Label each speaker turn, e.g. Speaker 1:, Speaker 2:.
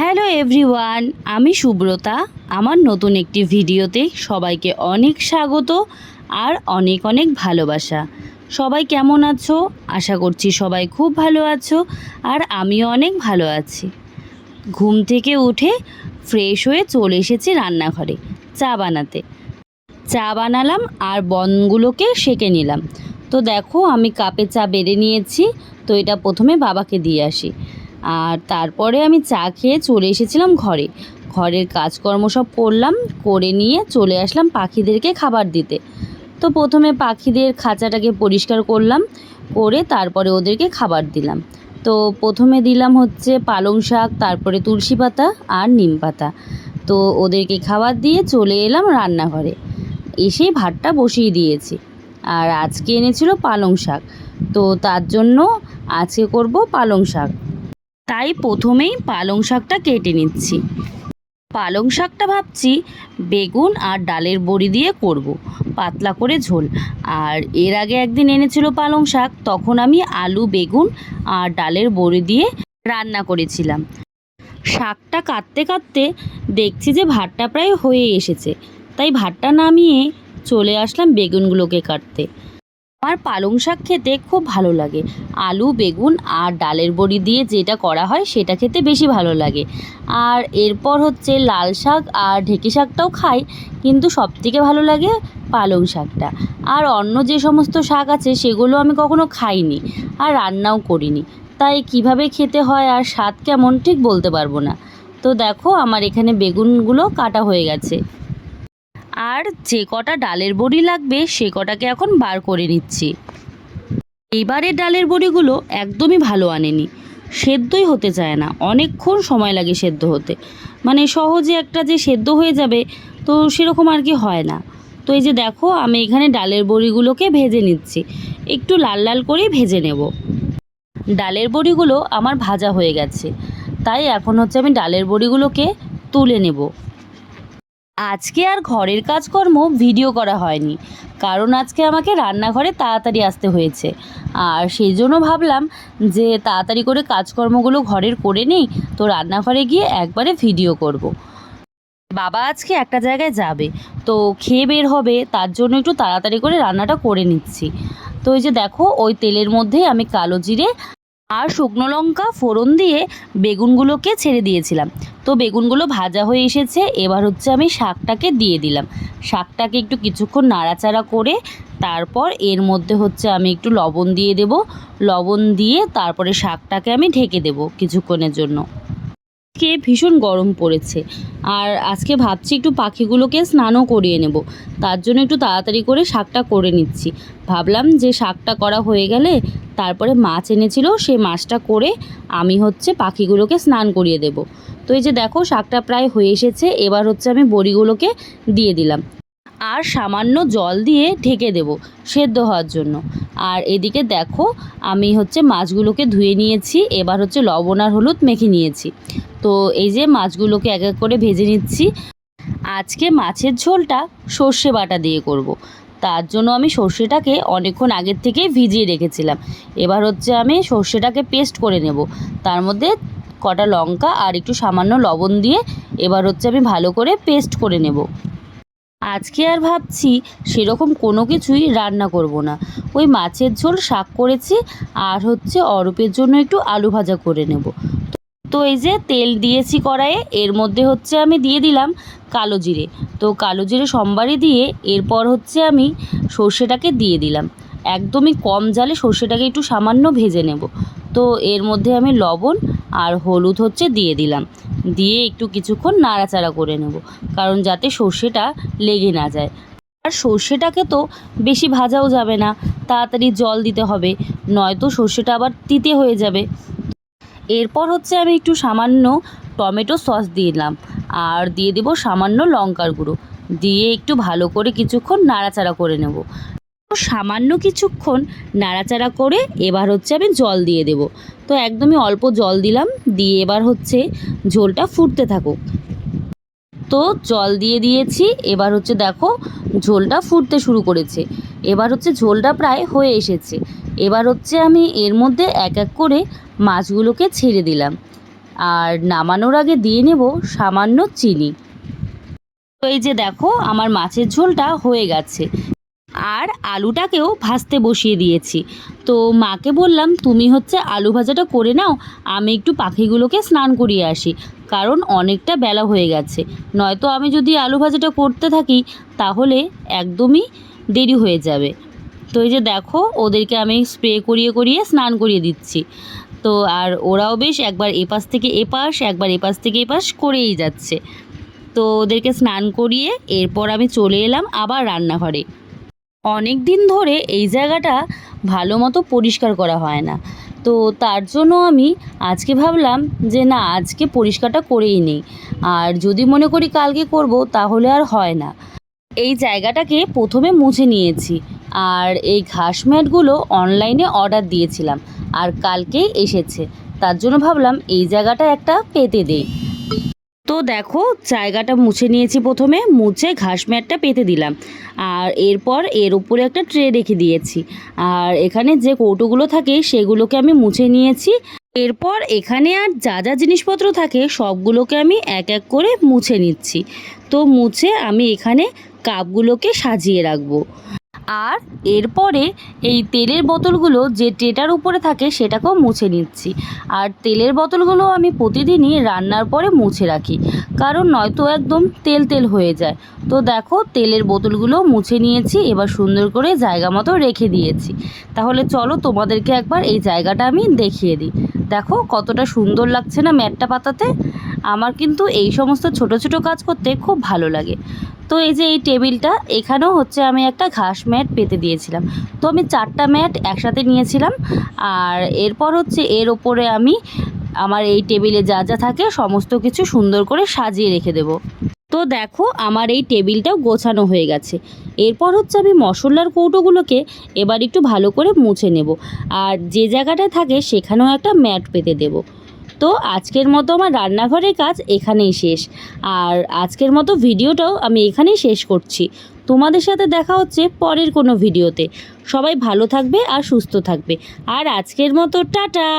Speaker 1: Hello everyone, আমি সুব্রতা। আমার নতুন একটি ভিডিওতে সবাইকে অনেক স্বাগত আর অনেক অনেক ভালোবাসা। সবাই কেমন আছো? আশা করছি সবাই খুব ভালো আছো আর আমিও অনেক ভালো আছি। ঘুম থেকে উঠে ফ্রেশ হয়ে চলে এসেছি রান্নাঘরে, চা বানাতে। চা বানালাম আর বনগুলোকে সেঁকে নিলাম। তো দেখো, আমি কাপে চা বেড়ে নিয়েছি। তো এটা প্রথমে বাবাকে দিয়ে আসি। আর তারপরে আমি চা খেয়ে চলে এসেছিলাম ঘরে। ঘরের কাজকর্ম সব করলাম, করে নিয়ে চলে আসলাম পাখিদেরকে খাবার দিতে। তো প্রথমে পাখিদের খাঁচাটাকে পরিষ্কার করলাম, করে তারপরে ওদেরকে খাবার দিলাম। তো প্রথমে দিলাম হচ্ছে পালং শাক, তারপরে তুলসী পাতা আর নিম পাতা। তো ওদেরকে খাবার দিয়ে চলে এলাম রান্নাঘরে। এসেই ভাতটা বসিয়ে দিয়েছি। আর আজকে এনেছিল পালং শাক। তো তার জন্য আজকে করব পালং শাক। তাই প্রথমেই পালং শাকটা কেটে নিচ্ছি। পালং শাকটা ভাবছি বেগুন আর ডালের বড়ি দিয়ে করব, পাতলা করে ঝোল। আর এর আগে একদিন এনেছিল পালং শাক, তখন আমি আলু, বেগুন আর ডালের বড়ি দিয়ে রান্না করেছিলাম। শাকটা কাটতে কাটতে দেখছি যে ভাতটা প্রায় হয়ে এসেছে, তাই ভাতটা নামিয়ে চলে আসলাম বেগুনগুলোকে কাটতে। আমার পালং শাক খেতে খুব ভালো লাগে। আলু, বেগুন আর ডালের বড়ি দিয়ে যেটা করা হয় সেটা খেতে বেশি ভালো লাগে। আর এরপর হচ্ছে লাল শাক আর ঢেঁকি শাকটাও খাই, কিন্তু সবথেকে ভালো লাগে পালং শাকটা। আর অন্য যে সমস্ত শাক আছে সেগুলো আমি কখনো খাইনি আর রান্নাও করিনি। তাই কীভাবে খেতে হয় আর স্বাদ কেমন ঠিক বলতে পারব না। তো দেখো আমার এখানে বেগুনগুলো কাটা হয়ে গেছে। আর যে কটা ডালের বড়ি লাগবে, সে কটাকে এখন বার করে নিচ্ছি। এইবারের ডালের বড়িগুলো একদমই ভালো আনেনি। সেদ্ধই হতে চায় না। অনেকক্ষণ সময় লাগে সেদ্ধ হতে। মানে সহজে একটা যে সেদ্ধ হয়ে যাবে, তো সেরকম আর কি হয় না। তো এই যে দেখো, আমি এখানে ডালের বড়িগুলোকে ভেজে নিচ্ছি। একটু লাল লাল করেই ভেজে নেব। ডালের বড়িগুলো আমার ভাজা হয়ে গেছে। তাই এখন হচ্ছে আমি ডালের বড়িগুলোকে তুলে নেব। আজকে আর ঘরের কাজকর্ম ভিডিও করা হয়নি। কারণ আজকে আমাকে রান্নাঘরে তাড়াতাড়ি আসতে হয়েছে। আর সেই জন্য ভাবলাম যে তাড়াতাড়ি করে কাজকর্মগুলো ঘরের করে নেই, তো রান্নাঘরে গিয়ে একবারে ভিডিও করব। বাবা আজকে একটা জায়গায় যাবে, তো খেয়ে বের হবে, তার জন্য একটু তাড়াতাড়ি করে রান্নাটা করে নিচ্ছি। তো এই যে দেখো, ওই তেলের মধ্যেই আমি কালো জিরে আর শুকনো লঙ্কা ফোড়ন দিয়ে বেগুনগুলোকে ছেড়ে দিয়েছিলাম। তো বেগুনগুলো ভাজা হয়ে এসেছে, এবার হচ্ছে আমি শাকটাকে দিয়ে দিলাম। শাকটাকে একটু কিছুক্ষণ নাড়াচাড়া করে তারপর এর মধ্যে হচ্ছে আমি একটু লবণ দিয়ে দেব। লবণ দিয়ে তারপরে শাকটাকে আমি ঢেকে দেব কিছুক্ষণের জন্য। আজকে ভীষণ গরম পড়েছে আর আজকে ভাবছি একটু পাখিগুলোকে স্নানও করিয়ে নেব। তার জন্য একটু তাড়াতাড়ি করে শাকটা করে নিচ্ছি। ভাবলাম যে শাকটা করা হয়ে গেলে তারপরে মাছ এনেছিল, সেই মাছটা করে আমি হচ্ছে পাখিগুলোকে স্নান করিয়ে দেব। তো এই যে দেখো, শাকটা প্রায় হয়ে এসেছে, এবার হচ্ছে আমি বড়িগুলোকে দিয়ে দিলাম। আর সামান্য জল দিয়ে ঢেকে দেব সেদ্ধ হওয়ার জন্য। আর এদিকে দেখো, আমি হচ্ছে মাছগুলোকে ধুয়ে নিয়েছি, এবার হচ্ছে লবণ আর হলুদ মেখে নিয়েছি। তো এই যে মাছগুলোকে এক এক করে ভেজে নিচ্ছি। আজকে মাছের ঝোলটা সর্ষে বাটা দিয়ে করব। তার জন্য আমি সর্ষেটাকে অনেকক্ষণ আগের থেকেই ভিজিয়ে রেখেছিলাম। এবার হচ্ছে আমি সর্ষেটাকে পেস্ট করে নেব। তার মধ্যে কটা লঙ্কা আর একটু সামান্য লবণ দিয়ে এবার হচ্ছে আমি ভালো করে পেস্ট করে নেব। আজকে আর ভাবছি সেরকম কোনো কিছুই রান্না করব না। ওই মাছের ঝোল শাক করেছি আর হচ্ছে অরূপের জন্য একটু আলু ভাজা করে নেব। তো এই যে তেল দিয়েছি কড়াইয়ে, এর মধ্যে হচ্ছে আমি দিয়ে দিলাম কালো জিরে। তো কালো জিরে সোমবারই দিয়ে এরপর হচ্ছে আমি সর্ষেটাকে দিয়ে দিলাম। একদমই কম জালে সর্ষেটাকে একটু সামান্য ভেজে নেব। তো এর মধ্যে আমি লবণ আর হলুদ হচ্ছে দিয়ে দিলাম। দিয়ে একটু কিছুক্ষণ নাড়াচাড়া করে নেব, কারণ যাতে সর্ষেটা লেগে না যায়। আর সর্ষেটাকে তো বেশি ভাজাও যাবে না, তাড়াতাড়ি জল দিতে হবে, নয়তো সর্ষেটা আবার তিতে হয়ে যাবে। এরপর হচ্ছে আমি একটু সামান্য টমেটো সস দিয়ে দিলাম। আর দিয়ে দেবো সামান্য লঙ্কার গুঁড়ো। দিয়ে একটু ভালো করে কিছুক্ষণ নাড়াচাড়া করে নেব। সামান্য কিছুক্ষণ নাড়াচাড়া করে এবার হচ্ছে আমি জল দিয়ে দেব। তো একদমই অল্প জল দিলাম। দিয়ে এবার হচ্ছে ঝোলটা ফুটতে থাকুক। তো জল দিয়ে দিয়েছি। এবার হচ্ছে দেখো, ঝোলটা ফুটতে শুরু করেছে। এবার হচ্ছে ঝোলটা প্রায় হয়ে এসেছে। এবার হচ্ছে আমি এর মধ্যে এক এক করে মাছগুলোকে ছেড়ে দিলাম। আর নামানোর আগে দিয়ে নেব সামান্য চিনি। তো এই যে দেখো, আমার মাছের ঝোলটা হয়ে গেছে। আর আলুটাকেও ভাজতে বসিয়ে দিয়েছি। তো মাকে বললাম, তুমি হচ্ছে আলু ভাজাটা করে নাও, আমি একটু পাখিগুলোকে স্নান করিয়ে আসি। কারণ অনেকটা বেলা হয়ে গেছে। নয়তো আমি যদি আলু ভাজাটা করতে থাকি, তাহলে একদমই দেরি হয়ে যাবে। তো এই যে দেখো, ওদেরকে আমি স্প্রে করিয়ে করিয়ে স্নান করিয়ে দিচ্ছি। তো আর ওরাও বেশ একবার এপাশ থেকে এপাশ, একবার এপাশ থেকে এপাশ করেই যাচ্ছে। তো ওদেরকে স্নান করিয়ে এরপর আমি চলে এলাম আবার রান্নাঘরে। অনেক দিন ধরে এই জায়গাটা ভালো মতো পরিষ্কার করা হয় না। তো তার জন্য আমি আজকে ভাবলাম যে না, আজকে পরিষ্কারটা করেই নেই। আর যদি মনে করি কালকে করব, তাহলে আর হয় না। এই জায়গাটাকে প্রথমে মুছে নিয়েছি। আর এই ঘাস ম্যাটগুলো অনলাইনে অর্ডার দিয়েছিলাম। আর কালকেই এসেছে। তার জন্য ভাবলাম এই জায়গাটা একটা পেতে দেই। তো দেখো, জায়গাটা মুছে নিয়েছি প্রথমে, মুছে ঘাস ম্যাটটা পেতে দিলাম। আর এরপর এর উপরে একটা ট্রে রেখে দিয়েছি। আর এখানে যে কৌটোগুলো থাকে, সেগুলোকে আমি মুছে নিয়েছি। এরপর এখানে আর যা যা জিনিসপত্র থাকে, সবগুলোকে আমি এক এক করে মুছে নিচ্ছি। তো মুছে আমি এখানে কাপগুলোকে সাজিয়ে রাখব। আর এরপরে এই তেলের বোতলগুলো যে ট্রেটার উপরে থাকে সেটাকেও মুছে নিচ্ছি। আর তেলের বোতলগুলো আমি প্রতিদিনই রান্নার পরে মুছে রাখি, কারণ নয়তো একদম তেল তেল হয়ে যায়। তো দেখো, তেলের বোতলগুলো মুছে নিয়েছি, এবার সুন্দর করে জায়গা মতো রেখে দিয়েছি। তাহলে চলো তোমাদেরকে একবার এই জায়গাটা আমি দেখিয়ে দিই। দেখো, কতটা সুন্দর লাগছে না ম্যাটটা পাতাতে? আমার কিন্তু এই সমস্ত ছোট ছোট কাজ করতে খুব ভালো লাগে। তো এই যে এই টেবিলটা, এখানেও হচ্ছে আমি একটা ঘাস ম্যাট পেতে দিয়েছিলাম। তো আমি চারটা ম্যাট একসাথে নিয়েছিলাম। আর এরপর হচ্ছে এর ওপরে আমি আমার এই টেবিলে যা যা থাকে সমস্ত কিছু সুন্দর করে সাজিয়ে রেখে দেবো। তো দেখো, আমার এই টেবিলটাও গোছানো হয়ে গেছে। এরপর হচ্ছে আমি মশলার কৌটোগুলোকে এবার একটু ভালো করে মুছে নেব। আর যে জায়গাটায় থাকে সেখানেও একটা ম্যাট পেতে দেব। তো আজকের মতো আমার রান্নাঘরের কাজ এখানেই শেষ। আর আজকের মতো ভিডিওটাও আমি এখানেই শেষ করছি। তোমাদের সাথে দেখা হচ্ছে পরের কোনো ভিডিওতে। সবাই ভালো থাকবে আর সুস্থ থাকবে। আর আজকের মতো টাটা!